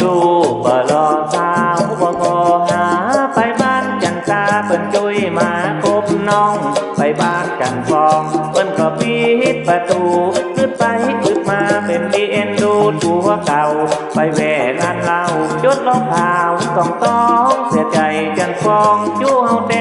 ลูกบ่รอสาวบ่งอหา ไปบ้านจันตาเปิ้นจุ้ยมาคบน้อง ไปบ้านกันฟองเปิ้นก็ปิดประตูขึ้นไปขึ้นมาเป็นดีเอ็นดูตัวเก่า ไปแวร้นเล่ายดล้อพาต้องต้องเสียใจจันฟองจู่เฮาแด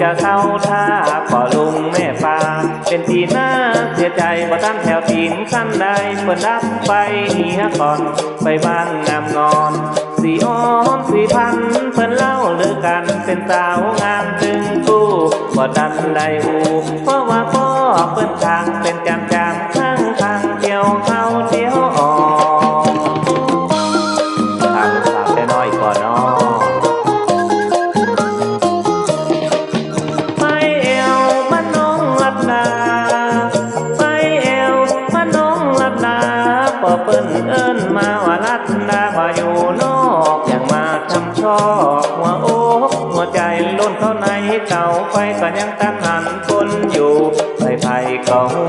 จะเข้าท่าพอลุงแม่ปาเป็นทีหน้าเสียใจบ่ตั้งแถวทีนขั้นใดเปิดรับไปเหียก่อน ไปบ้านงามงอนสีอ้อนสีพันเพิ่นเล่าเลือกันเป็นสาวงามจึงกู้บ่ดันได้หูเพราะว่าพ่อเปิ้นทางเป็นจำจำข้างทางเที่ยวเข้า ว่าลัดนาว่าอยู่นอกอย่างมาทำชอบหัวอกหัวใจล้นเข้าในเก่าไฟก็ยังตันหันคนอยู่ไปไผ่ก็หู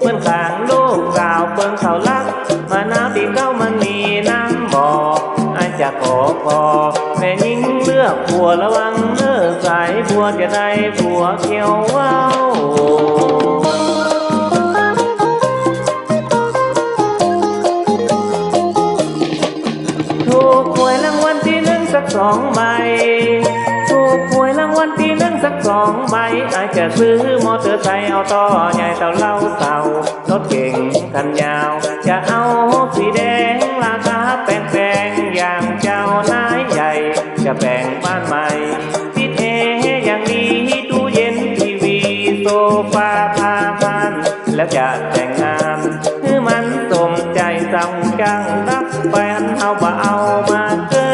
เหมือนข้างลูกสาวเปิงเขาลัก มาน้ำดีเก้ามันมีน้ำบ่ออาจจะขอพอแม่ยิงเลือกผัวระวังเนื้อสายผัวจะได้ผัวเขียวว้าว สองใบถูกหวยรางวัลที่หนึ่งสักสองใบอาจจะซื้อมอเตอร์ไซค์เอาต่อใหญ่เต่าเล่าเต่ารถเก่งคันยาว จะเอาสีแดงราคาแพงๆอย่างเจ้านายใหญ่ จะแบ่งบ้านใหม่พิดเทอย่างดีตู้เย็นทีวีโซฟาพาพันแล้วจะแต่งงานคือมันสมใจสั่งจังรับแฟนเอาบ่เอามาเกิ